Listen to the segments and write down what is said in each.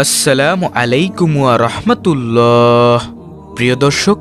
আসসালামু আলাইকুম রহমতুল্লাহ। প্রিয় দর্শক,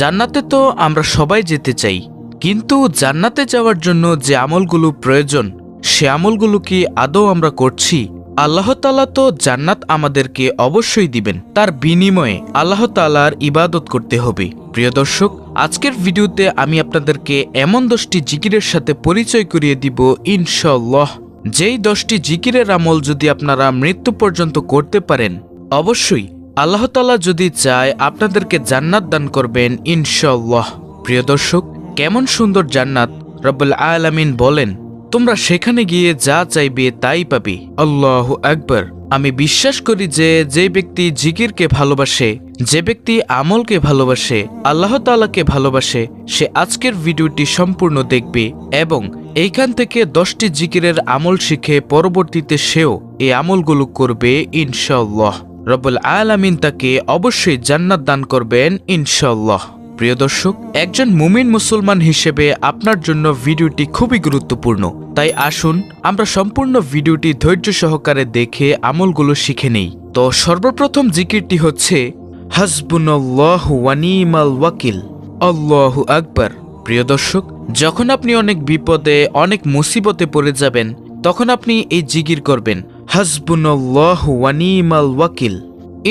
জান্নাতে তো আমরা সবাই যেতে চাই, কিন্তু জান্নাতে যাওয়ার জন্য যে আমলগুলো প্রয়োজন, সে আমলগুলো কি আদৌ আমরা করছি? আল্লাহ তালা তো জান্নাত আমাদেরকে অবশ্যই দিবেন। তার বিনিময়ে আল্লাহ তালার ইবাদত করতে হবে। প্রিয় দর্শক, আজকের ভিডিওতে আমি আপনাদেরকে এমন দশটি জিকিরের সাথে পরিচয় করিয়ে দিব ইনশাল্লাহ যেই দশটি জিকিরের আমল যদি আপনারা মৃত্যু পর্যন্ত করতে পারেন, অবশ্যই আল্লাহ তালা যদি চায় আপনাদেরকে জান্নাত দান করবেন ইনশাল্লাহ প্রিয় দর্শক, কেমন সুন্দর জান্নাত রব্বুল আলামিন বলেন, তোমরা সেখানে গিয়ে যা চাইবে তাই পাবে। আল্লাহ আকবর। আমি বিশ্বাস করি যে যে ব্যক্তি জিকিরকে ভালোবাসে, যে ব্যক্তি আমলকে ভালোবাসে, আল্লাহ তালাকে ভালোবাসে, সে আজকের ভিডিওটি সম্পূর্ণ দেখবে এবং এইখান থেকে দশটি জিকিরের আমল শিখে পরবর্তীতে সেও এই আমলগুলো করবে ইনশাল্লাহ রব্বুল আলামিন তাকে অবশ্যই জান্নাত দান করবেন ইনশাল্লাহ প্রিয় দর্শক, একজন মুমিন মুসলমান হিসেবে আপনার জন্য ভিডিওটি খুবই গুরুত্বপূর্ণ। তাই আসুন, আমরা সম্পূর্ণ ভিডিওটি ধৈর্য সহকারে দেখে আমলগুলো শিখে নেই। তো সর্বপ্রথম জিকিরটি হচ্ছে, হাসবুনাল্লাহ ওয়ানিমাল ওয়াকিল। আল্লাহু আকবার। প্রিয় দর্শক, যখন আপনি অনেক বিপদে, অনেক মুসিবতে পড়ে যাবেন, তখন আপনি এই জিগির করবেন, হাসবুনাল্লাহ ওয়ানিমাল ওয়াকিল।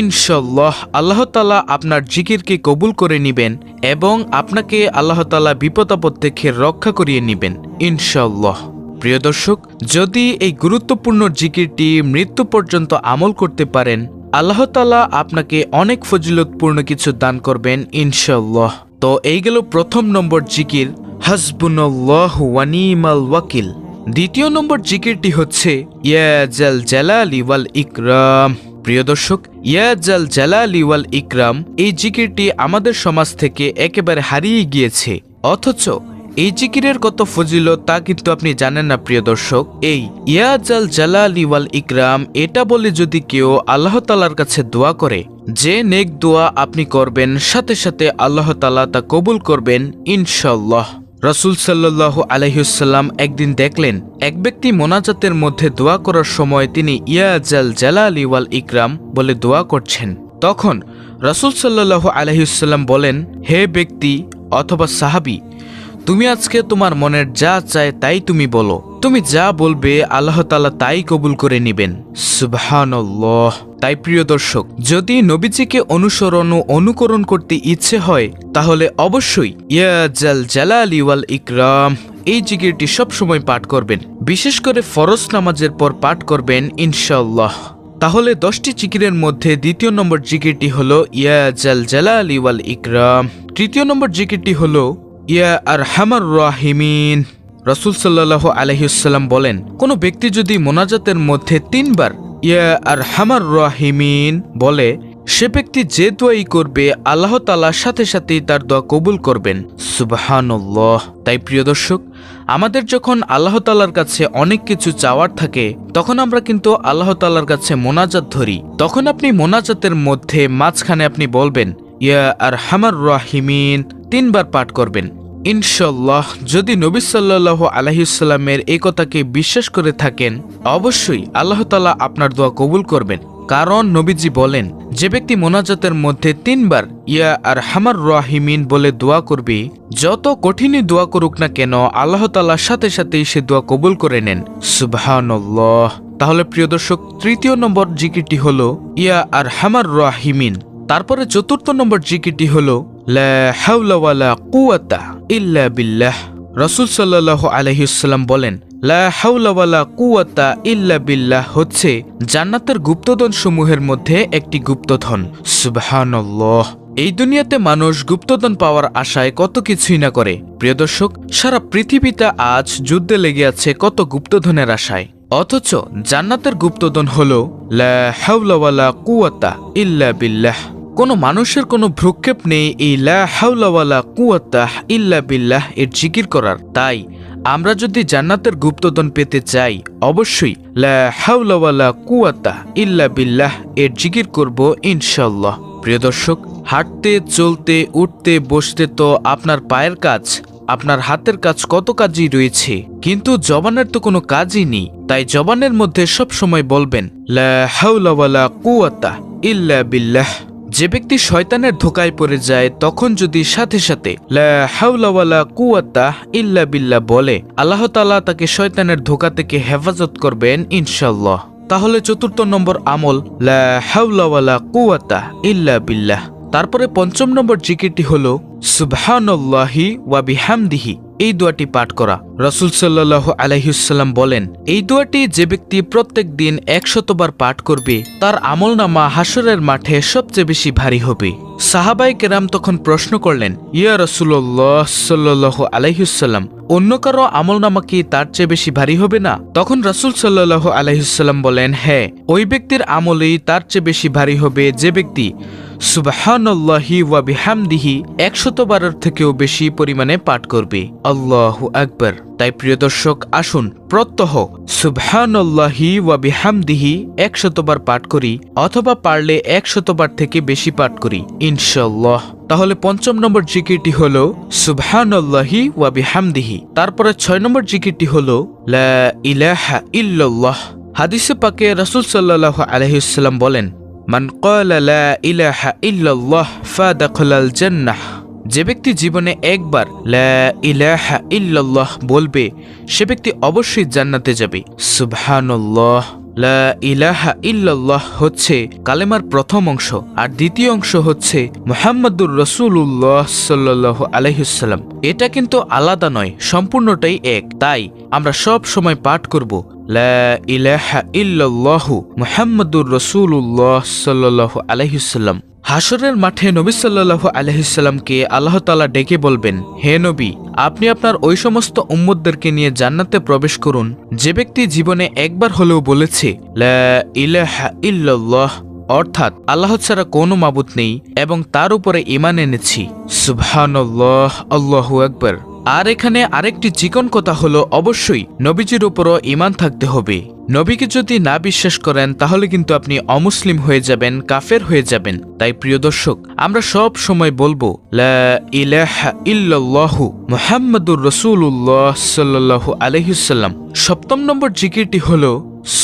ইনশাল্লাহ আল্লাহ তালা আপনার জিকিরকে কবুল করে নিবেন এবং আপনাকে আল্লাহ তালা বিপদ আপদ থেকে রক্ষা করিয়ে নিবেন ইনশাল্লাহ প্রিয় দর্শক, যদি এই গুরুত্বপূর্ণ জিকিরটি মৃত্যু পর্যন্ত আমল করতে পারেন, আল্লাহ তালা আপনাকে অনেক ফজিলতপূর্ণ কিছু দান করবেন ইনশাল্লাহ তো এই গেল প্রথম নম্বর জিকির, হাসবুনাল্লাহ ওয়ানিমাল ওয়াকিল। দ্বিতীয় নম্বর জিকিরটি হচ্ছে ইয়াজাল জালালি ওয়াল ইকরাম। প্রিয় দর্শক ইয়াজাল জালালি ওয়াল ইকরাম, এই জিকিরটি আমাদের সমাজ থেকে একেবারে হারিয়ে গিয়েছে। অথচ এই জিকিরের কত ফজিলত তা কিন্তু আপনি জানেন না, প্রিয় দর্শক। এই ইয়াজাল জালালি ওয়াল ইকরাম, এটা বলে যদি কেউ আল্লাহ তালার কাছে দোয়া করে, যে নেক দোয়া আপনি করবেন, সাথে সাথে আল্লাহ তালা তা কবুল করবেন ইনশাল্লাহ রসুল সাল্লাহ আলহিউসাল্লাম একদিন দেখলেন, এক ব্যক্তি মোনাজাতের মধ্যে দোয়া করার সময় তিনি ইয়াজাল জালালি ওয়াল ইকরাম বলে দোয়া করছেন। তখন রসুল সাল্লাহ আলহিউসাল্লাম বলেন, হে ব্যক্তি অথবা সাহাবি তুমি আজকে তোমার মনের যা চায় তাই তুমি বলো। তুমি যা বলবে আল্লাহ তালা তাই কবুল করে নিবেন। সুবহানাল্লাহ। তাই প্রিয় দর্শক, যদি নবীজিকে অনুসরণ ও অনুকরণ করতে ইচ্ছে হয়, তাহলে অবশ্যই ইয়াজাল জালালি ওয়াল ইকরাম, এই জিকিরটি সবসময় পাঠ করবেন। বিশেষ করে ফরজ নামাজের পর পাঠ করবেন ইনশাল্লাহ তাহলে দশটি জিকিরের মধ্যে দ্বিতীয় নম্বর জিকিরটি হল ইয়া জাল জালালি ওয়াল ইকরাম। তৃতীয় নম্বর জিকিরটি হলো ইয়া আর হামার রাহিমিন। রসুল সাল্লাহ আলহিউসাল্লাম বলেন, কোনো ব্যক্তি যদি মোনাজাতের মধ্যে তিনবার ইয়া আর হামার রাহিমিন বলে, সে ব্যক্তি যে দোয়াই করবে, আল্লাহ তালার সাথে সাথেই তার দোয়া কবুল করবেন। সুবাহানুল্লাহ। তাই প্রিয় দর্শক, আমাদের যখন আল্লাহ তালার কাছে অনেক কিছু চাওয়ার থাকে, তখন আমরা কিন্তু আল্লাহ তালার কাছে মোনাজাত ধরি। তখন আপনি মোনাজাতের মধ্যে মাঝখানে আপনি বলবেন ইয়া আর হামার রাহিমিন, তিনবার পাঠ করবেন। ইনশাল্লাহ যদি নবী সাল্লাহ আলহিসাল্লামের এই কথাকে বিশ্বাস করে থাকেন, অবশ্যই আল্লাহ তালা আপনার দোয়া কবুল করবেন। কারণ নবীজি বলেন, যে ব্যক্তি মোনাজাতের মধ্যে তিনবার ইয়া আর হামার রাহিমিন বলে দোয়া করবে, যত কঠিনই দোয়া করুক না কেন, আল্লাহ তালার সাথে সাথেই সে দোয়া কবুল করে নেন। সুবহানাল্লাহ। তাহলে প্রিয় দর্শক, তৃতীয় নম্বর জিকিরটি হলো, ইয়া আর হামার রাহিমিন। তারপরে চতুর্থ নম্বর জিকিরটি হলো ইল্লা বিল্লাহ। রসুল সাল্লাহ আলহিউসাল্লাম বলেন, লা হাওলা ওয়ালা কুওয়াতা ইল্লা বিল্লাহ হচ্ছে জান্নাতের গুপ্তধন সমূহের মধ্যে একটি গুপ্তধন। সুবহানাল্লাহ। এই দুনিয়াতে মানুষ গুপ্তধন পাওয়ার আশায় কত কিছুই না করে। প্রিয় দর্শক, সারা পৃথিবীতে আজ যুদ্ধে লেগে আছে কত গুপ্তধনের আশায়। অথচ জান্নাতের গুপ্তধন হল, লা হাওলা ওয়ালা ইল্লা বিল্লাহ। কোনো মানুষের কোনো ভ্রুক্ষেপ নেই এই লা হাওলাওয়ালা কুয়াত্তাহ ইল্লা বিল্লাহ এর জিকির করার। তাই আমরা যদি জান্নাতের গুপ্তধন পেতে চাই, অবশ্যই লা হাওলাওয়ালা কুয়াত্তা ইল্লা বিল্লাহ এর জিকির করব ইনশাল্লাহ প্রিয় দর্শক, হাঁটতে, চলতে, উঠতে, বসতে তো আপনার পায়ের কাজ। আপনার হাতের কাজ কত কাজই রয়েছে, কিন্তু জবানের তো কোনো কাজই নেই, তাই জবানের মধ্যে সব সময় বলবেন বিল্লাহ। যে ব্যক্তি শয়তানের ধোকায় পড়ে যায়, তখন যদি সাথে সাথে, লা হাওলা ওয়ালা ইল্লা বিল্লাহ বলে, আল্লাহ তাআলা তাকে শয়তানের ধোকা থেকে হেফাজত করবেন ইনশাল্লাহ তাহলে চতুর্থ নম্বর আমল, লা হাওলা ওয়ালা কুওয়াতা ইল্লা বিল্লাহ। তারপরে পঞ্চম নম্বর জিকিরটি হল সুবহানাল্লাহি ওয়া বিহামদিহি। এই দোয়াটি পাঠ করা। রসুল সাল্লাহ আলাইহুসাল্লাম বলেন, এই দোয়াটি যে ব্যক্তি প্রত্যেক দিন একশতবার পাঠ করবে, তার আমলনামা হাসরের মাঠে সবচেয়ে বেশি ভারী হবে। সাহাবাই কেরাম তখন প্রশ্ন করলেন, ইয়া রসুল্লাহ সাল্লাহ আলাইহুসাল্লাম অন্য কারও আমলনামা কি তার চেয়ে বেশি ভারী হবে না? তখন রসুল সাল্লাহ আলাইহুসাল্লাম বলেন হ্যাঁ ওই ব্যক্তির আমলেই তার চেয়ে বেশি ভারী হবে যে ব্যক্তি সুবহানাল্লাহি ওয়া বিহামদিহি একশত বারের থেকেও বেশি পরিমাণে পাঠ করবে। আল্লাহ আকবর। তাই প্রিয় দর্শক, আসুন প্রত্যহ সুবহানাল্লাহি ওয়া বিহামদিহি একশতবার পাঠ করি অথবা পারলে একশতবার থেকে বেশি পাঠ করি ইনশাল্লাহ তাহলে পঞ্চম নম্বর জিকিরটি হল সুবহানাল্লাহি ওয়া বিহামদিহি। তারপরে ছয় নম্বর জিকিরটি হল লা ইলাহা ইল্লাল্লাহ। হাদিসে পাকে রাসূল সাল্লাল্লাহু আলাইহি বলেন মান লা ইলাহা ইল্লাল্লাহ জান্নাহ। যে ব্যক্তি জীবনে একবার লা ইলাহা ইল্লাল্লাহ বলবে, সে ব্যক্তি অবশ্যই জান্নাতে যাবে। লা ইলাহা ইল্লাল্লাহ হচ্ছে কালেমার প্রথম অংশ, আর দ্বিতীয় অংশ হচ্ছে মুহাম্মাদুর রসুল্লাহ সাল্লাহ আলহিসাল্লাম এটা কিন্তু আলাদা নয়, সম্পূর্ণটাই এক। তাই আমরা সব সময় পাঠ করব ইলাহা রসুল্লাহ সাল্লাহ আলহিসাল্লাম হাসরের মাঠে নবী সাল্লাল্লাহু আলহিসাল্লামকে আল্লাহ তালা ডেকে বলবেন, হে নবী, আপনি আপনার ওই সমস্ত উম্মতদেরকে নিয়ে জান্নাতে প্রবেশ করুন। যে ব্যক্তি জীবনে একবার হলেও বলেছে ইলাহা অর্থাৎ আল্লাহ ছাড়া কোনো মাবুত নেই এবং তার উপরে ইমান এনেছি। সুবহানাল্লাহ, আল্লাহু আকবার। আর এখানে আরেকটি চিকন কথা হলো, অবশ্যই নবীজির উপরও ইমান থাকতে হবে। নবীকে যদি না বিশ্বাস করেন, তাহলে কিন্তু আপনি অমুসলিম হয়ে যাবেন, কাফের হয়ে যাবেন। তাই প্রিয় দর্শক, আমরা সব সময় বলব ইল্লাল্লাহু মুহাম্মাদুর রাসূলুল্লাহ সাল্লাল্লাহু আলাইহিসাল্লাম সপ্তম নম্বর জিকিরটি হল,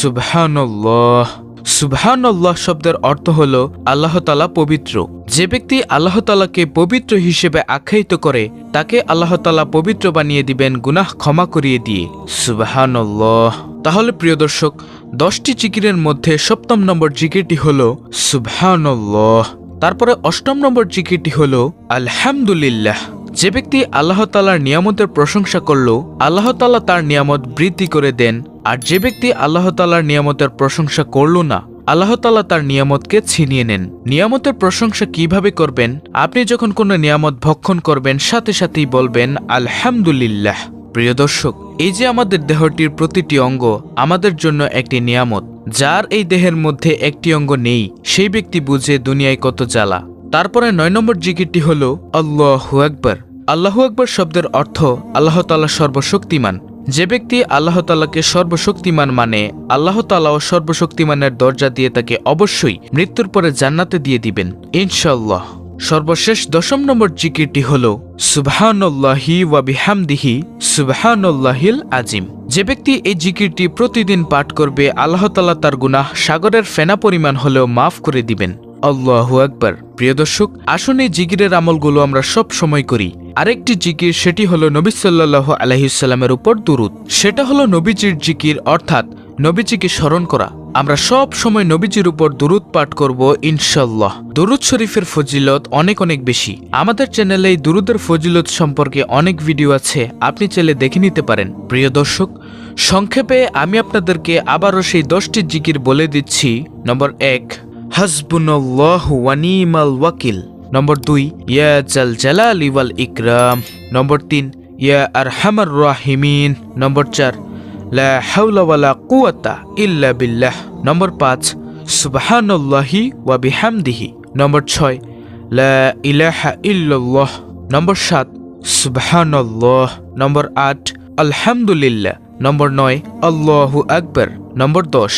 সুবহানাল্লাহ। সুবহানাল্লাহ শব্দের অর্থ হল আল্লাহ তালা পবিত্র। যে ব্যক্তি আল্লাহ তালাকে পবিত্র হিসেবে আখ্যায়িত করে, তাকে আল্লাহ তালা পবিত্র বানিয়ে দিবেন, গুনাহ ক্ষমা করিয়ে দিয়ে। সুবহানাল্লাহ। তাহলে প্রিয় দর্শক, দশটি জিকিরের মধ্যে সপ্তম নম্বর জিকিরটি হল সুবহানাল্লাহ। তারপরে অষ্টম নম্বর জিকিরটি হল আলহামদুলিল্লাহ। যে ব্যক্তি আল্লাহ তালার নিয়ামতের প্রশংসা করল, আল্লাহ তালা তার নিয়ামত বৃদ্ধি করে দেন আর যে ব্যক্তি আল্লাহ তালার নিয়ামতের প্রশংসা করল না, আল্লাহ তালা তার নিয়ামতকে ছিনিয়ে নেন। নিয়ামতের প্রশংসা কীভাবে করবেন? আপনি যখন কোনো নিয়ামত ভক্ষণ করবেন, সাথে সাথেই বলবেন, আলহামদুলিল্লাহ। প্রিয় দর্শক, এই যে আমাদের দেহটির প্রতিটি অঙ্গ আমাদের জন্য একটি নিয়ামত, যার এই দেহের মধ্যে একটি অঙ্গ নেই, সেই ব্যক্তি বুঝে দুনিয়ায় কত জ্বালা। তারপরে নয় নম্বর জিকিরটি হল, আল্লাহু আকবর। আল্লাহু আকবর শব্দের অর্থ, আল্লাহ তালা সর্বশক্তিমান। যে ব্যক্তি আল্লাহ তালাকে সর্বশক্তিমান মানে আল্লাহ তালাও সর্বশক্তিমানের দরজা দিয়ে তাকে অবশ্যই মৃত্যুর পরে জান্নাতে দিয়ে দিবেন ইনশাল্লাহ সর্বশেষ দশম নম্বর জিকিরটি হল, সুবহানাল্লাহি ওয়া বিহামদিহি, সুবহানাল্লাহিল আজিম। যে ব্যক্তি এই জিকিরটি প্রতিদিন পাঠ করবে, আল্লাহ তালা তার গুনাহ সাগরের ফেনা পরিমাণ হলেও মাফ করে দিবেন। আল্লাহু আকবার। প্রিয় দর্শক, আসুন এই জিকিরের আমলগুলো আমরা সব সময় করি। আরেকটি জিকির, সেটি হলো নবী সাল্লাহ আলহিসাল্লামের উপর দুরুদ। সেটা হলো নবীজির জিকির, অর্থাৎ নবীজিকে স্মরণ করা। আমরা সব সময় নবীজির উপর দুরুদ পাঠ করব ইনশাল্লাহ দুরুদ শরীফের ফজিলত অনেক অনেক বেশি। আমাদের চ্যানেলে এই দুরুদের ফজিলত সম্পর্কে অনেক ভিডিও আছে, আপনি চাইলে দেখে নিতে পারেন। প্রিয় দর্শক, সংক্ষেপে আমি আপনাদেরকে আবারও সেই দশটি জিকির বলে দিচ্ছি। নম্বর এক হাসবুনাল্লাহ ওয়ানিমাল ওয়াকিল। নম্বর দুই, ইয়া জাল জালাল ওয়াল ইকরাম। নম্বর তিন, ইয়া আরহামার রাহিমিন। নম্বর চার, লা হাওলা ওয়ালা কুওয়াতা ইল্লা বিল্লাহ। নম্বর পাঁচ, সুবহানাল্লাহি ওয়া বিহামদিহি। নম্বর ছয়, লা ইলাহা ইল্লাল্লাহ। নম্বর সাত, সুবহানাল্লাহ। নম্বর আট, আলহামদুলিল্লাহ। নম্বর নয়, আল্লাহু আকবার। নম্বর দশ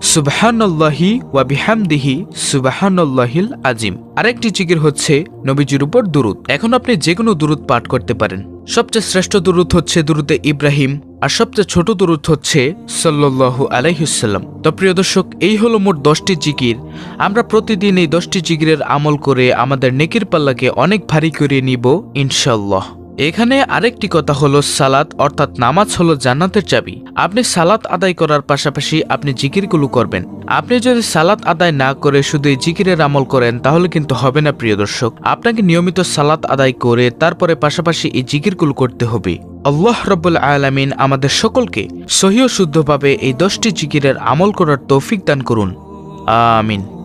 সুবহানাল্লাহি ওয়া বিহামদিহি সুবহানাল্লাহিল আজিম। আরেকটি জিকির হচ্ছে নবীজির উপর দুরুদ। এখন আপনি যে কোনো দুরুদ পাঠ করতে পারেন। সবচেয়ে শ্রেষ্ঠ দুরুদ হচ্ছে দুরুদে ইব্রাহিম আর সবচেয়ে ছোট দুরুদ হচ্ছে সাল্লাল্লাহু আলাইহুসাল্লাম তো প্রিয় দর্শক, এই হলো মোট দশটি জিকির। আমরা প্রতিদিন এই দশটি জিকিরের আমল করে আমাদের নেকির পাল্লাকে অনেক ভারী করে নিব ইনশাল্লাহ এখানে আরেকটি কথা হলো সালাত, অর্থাৎ নামাজ হলো জান্নাতের চাবি। আপনি সালাত আদায় করার পাশাপাশি আপনি জিকিরগুলো করবেন। আপনি যদি সালাত আদায় না করে শুধু এই জিকিরের আমল করেন, তাহলে কিন্তু হবে না, প্রিয় দর্শক। আপনাকে নিয়মিত সালাত আদায় করে তারপরে পাশাপাশি এই জিকিরগুলো করতে হবে। আল্লাহ রব্বুল আলামিন আমাদের সকলকে সহিও শুদ্ধভাবে এই দশটি জিকিরের আমল করার তৌফিক দান করুন। আমিন।